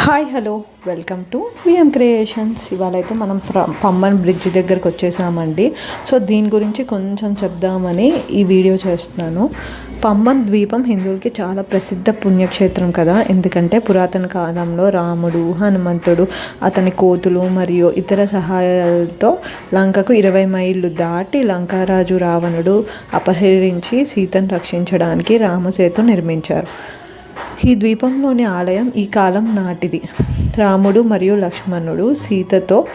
Hi hello welcome to V M creations ఇవాళ అయితే మనం పమ్మన్ బ్రిడ్జ్ దగ్గరకు వచ్చేసామండి. సో దీని గురించి కొంచెం చెప్దామని ఈ వీడియో చేస్తున్నాను. పమ్మన్ ద్వీపం హిందువులకి చాలా ప్రసిద్ధ పుణ్యక్షేత్రం కదా. ఎందుకంటే పురాతన కాలంలో రాముడు హనుమంతుడు అతని కోతులు మరియు ఇతర సహాయాలతో లంకకు ఇరవై మైళ్ళు దాటి లంకారాజు రావణుడు అపహరించి సీతను రక్షించడానికి రామసేతు నిర్మించారు. ఈ ద్వీపంలోని ఆలయం ఈ కాలం నాటిది. రాముడు మరియు లక్ష్మణుడు సీతతో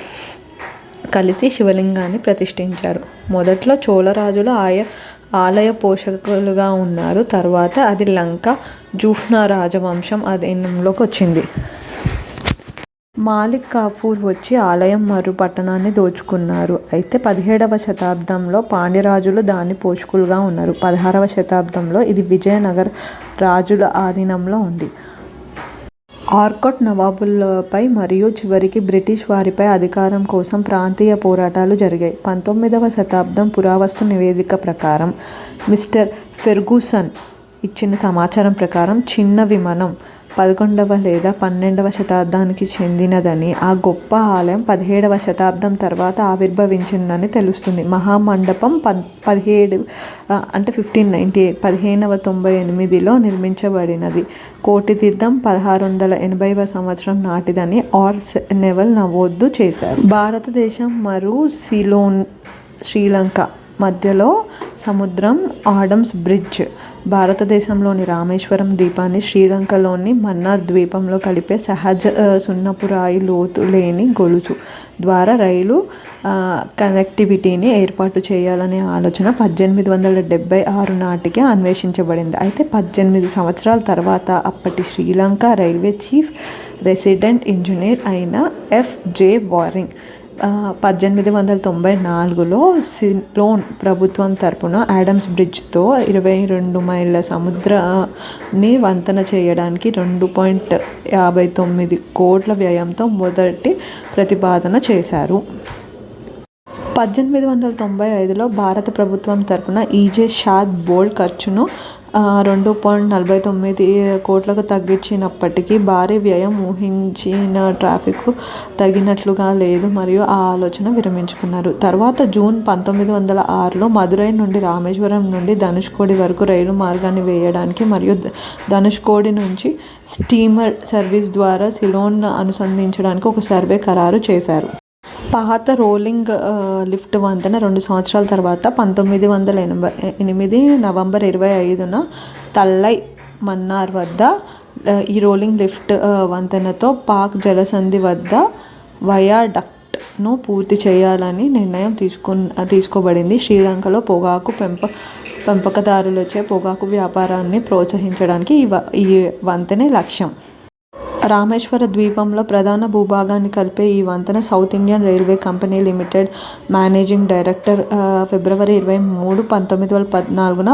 కలిసి శివలింగాన్ని ప్రతిష్ఠించారు. మొదట్లో చోళరాజులు ఆయ ఆలయ పోషకులుగా ఉన్నారు. తర్వాత అది లంక జూఫ్నా రాజవంశం అధీనంలోకి వచ్చింది మాలిక్ కాఫూర్ వచ్చి ఆలయం మరియు పట్టణాన్ని దోచుకున్నారు. అయితే పదిహేడవ శతాబ్దంలో పాండ్యరాజులు దాని పోషకులుగా ఉన్నారు. పదహారవ శతాబ్దంలో ఇది విజయనగర రాజుల ఆధీనంలో ఉంది. ఆర్కోట్ నవాబులపై మరియు చివరికి బ్రిటిష్ వారిపై అధికారం కోసం ప్రాంతీయ పోరాటాలు జరిగాయి. పంతొమ్మిదవ శతాబ్దం పురావస్తు నివేదిక ప్రకారం మిస్టర్ ఫెర్గూసన్ ఇచ్చిన సమాచారం ప్రకారం చిన్న విమానం పదకొండవ లేదా పన్నెండవ శతాబ్దానికి చెందినదని ఆ గొప్ప ఆలయం పదిహేడవ శతాబ్దం తర్వాత ఆవిర్భవించిందని తెలుస్తుంది. మహామండపం పద్ పదిహేడు అంటే ఫిఫ్టీన్ నైంటీ ఎయిట్ పదిహేనవ తొంభై ఎనిమిదిలో నిర్మించబడినది. కోటి తీర్థం పదహారు వందల ఎనభైవ సంవత్సరం నాటిదని ఆర్ నెవల్ నమోదు చేశారు. భారతదేశం మరు సిలోన్ శ్రీలంక మధ్యలో సముద్రం ఆడమ్స్ బ్రిడ్జ్. భారతదేశంలోని రామేశ్వరం ద్వీపాన్ని శ్రీలంకలోని మన్నార్ ద్వీపంలో కలిపే సహజ సున్నపురాయి సున్నపు రాయి లోతు లేని గొలుసు ద్వారా రైలు కనెక్టివిటీని ఏర్పాటు చేయాలనే ఆలోచన పద్దెనిమిది వందల డెబ్బై ఆరు నాటికి అన్వేషించబడింది. అయితే పద్దెనిమిది సంవత్సరాల తర్వాత అప్పటి Sri Lanka railway chief resident engineer అయిన ఎఫ్ జే వారింగ్ పద్దెనిమిది వందల తొంభై నాలుగులో సిలోన్ ప్రభుత్వం తరపున యాడమ్స్ బ్రిడ్జ్తో ఇరవై రెండు మైళ్ళ సముద్రాన్ని వంతెన చేయడానికి రెండు పాయింట్ యాభై తొమ్మిది కోట్ల వ్యయంతో మొదటి ప్రతిపాదన చేశారు. పద్దెనిమిది వందల తొంభై ఐదులో భారత ప్రభుత్వం తరపున ఈజే షాద్ బోల్డ్ ఖర్చును రెండు పాయింట్ నలభై తొమ్మిది కోట్లకు తగ్గించినప్పటికీ భారీ వ్యయం ఊహించిన ట్రాఫిక్ తగినట్లుగా లేదు మరియు ఆ ఆలోచన విరమించుకున్నారు. తర్వాత జూన్ పంతొమ్మిది వందల ఆరులో మదురై నుండి రామేశ్వరం నుండి ధనుష్కోడి వరకు రైలు మార్గాన్ని వేయడానికి మరియు ధనుష్కోడి నుంచి స్టీమర్ సర్వీస్ ద్వారా సిలోన్ అనుసంధించడానికి ఒక సర్వే ఖరారు చేశారు. పాత రోలింగ్ లిఫ్ట్ వంతెన రెండు సంవత్సరాల తర్వాత పంతొమ్మిది వందల ఎనభై ఎనిమిది నవంబర్ ఇరవై ఐదున తల్లై మన్నార్ వద్ద ఈ రోలింగ్ లిఫ్ట్ వంతెనతో పాక్ జలసంధి వద్ద వయాడక్ట్ను పూర్తి చేయాలని నిర్ణయం తీసుకున్న తీసుకోబడింది. శ్రీలంకలో పొగాకు పెంప పెంపకదారులచే పొగాకు వ్యాపారాన్ని ప్రోత్సహించడానికి ఈ వంతెనే లక్ష్యం. రామేశ్వర ద్వీపంలో ప్రధాన భూభాగాన్ని కలిపే ఈ వంతెన south Indian railway company limited managing director February ఇరవై మూడు పంతొమ్మిది వందల పద్నాలుగున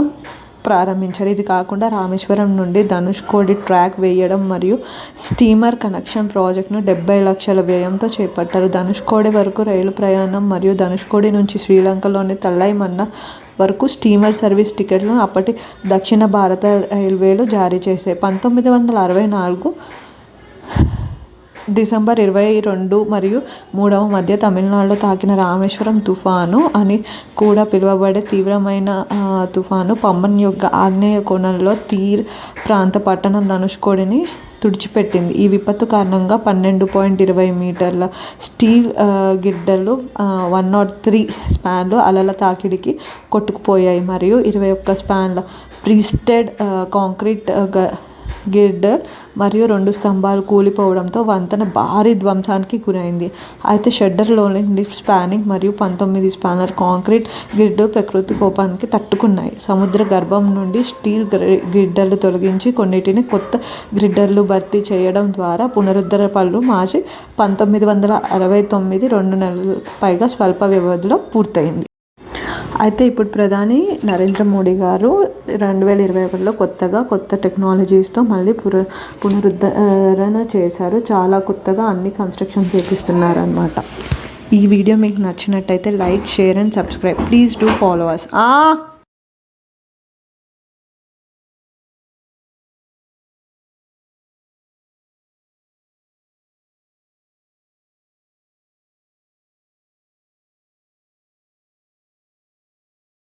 ప్రారంభించారు. ఇది కాకుండా రామేశ్వరం నుండి ధనుష్కోడి ట్రాక్ వేయడం మరియు స్టీమర్ కనెక్షన్ ప్రాజెక్టును డెబ్బై లక్షల వ్యయంతో చేపట్టారు. ధనుష్కోడి వరకు రైలు ప్రయాణం మరియు ధనుష్కోడి నుంచి శ్రీలంకలోని తల్లైమన్న వరకు స్టీమర్ సర్వీస్ టికెట్లను అప్పటి దక్షిణ భారత రైల్వేలు జారీ చేశాయి. పంతొమ్మిది వందల అరవై నాలుగు డిసెంబర్ ఇరవై రెండు మరియు మూడవ మధ్య తమిళనాడులో తాకిన రామేశ్వరం తుఫాను అని కూడా పిలువబడే తీవ్రమైన తుఫాను పమ్మన్ యొక్క ఆగ్నేయ కోణంలో తీర్ ప్రాంత పట్టణం ధనుష్కోడిని తుడిచిపెట్టింది. ఈ విపత్తు కారణంగా పన్నెండు పాయింట్ ఇరవై మీటర్ల స్టీల్ గిడ్డలు వన్ నాట్ త్రీ స్పాన్లు అలల తాకిడికి కొట్టుకుపోయాయి. మరియు ఇరవై ఒక్క స్పాన్ల ప్రీస్టెడ్ కాంక్రీట్ గిర్డర్ మరియు రెండు స్తంభాలు కూలిపోవడంతో వంతెన భారీ ధ్వంసానికి గురైంది. అయితే షెడ్డర్లోని లిఫ్ట్ స్పానింగ్ మరియు పంతొమ్మిది స్పానర్ కాంక్రీట్ గిర్డర్ ప్రకృతి కోపానికి తట్టుకున్నాయి. సముద్ర గర్భం నుండి స్టీల్ గ్రిడ్డర్లు తొలగించి కొన్నిటిని కొత్త గ్రిడ్డర్లు భర్తీ చేయడం ద్వారా పునరుద్ధర పనులు మార్చి పంతొమ్మిది వందల అరవై తొమ్మిది రెండు నెలల పైగా స్వల్ప వ్యవధిలో పూర్తయింది. అయితే ఇప్పుడు ప్రధాని నరేంద్ర మోడీ గారు రెండు వేల ఇరవై ఒకటిలో కొత్తగా కొత్త టెక్నాలజీస్తో మళ్ళీ పుర పునరుద్ధరణ చేశారు. చాలా కొత్తగా అన్ని కన్స్ట్రక్షన్ చేపిస్తున్నారు అనమాట ఈ వీడియో మీకు నచ్చినట్టయితే like share and subscribe. Please do follow us.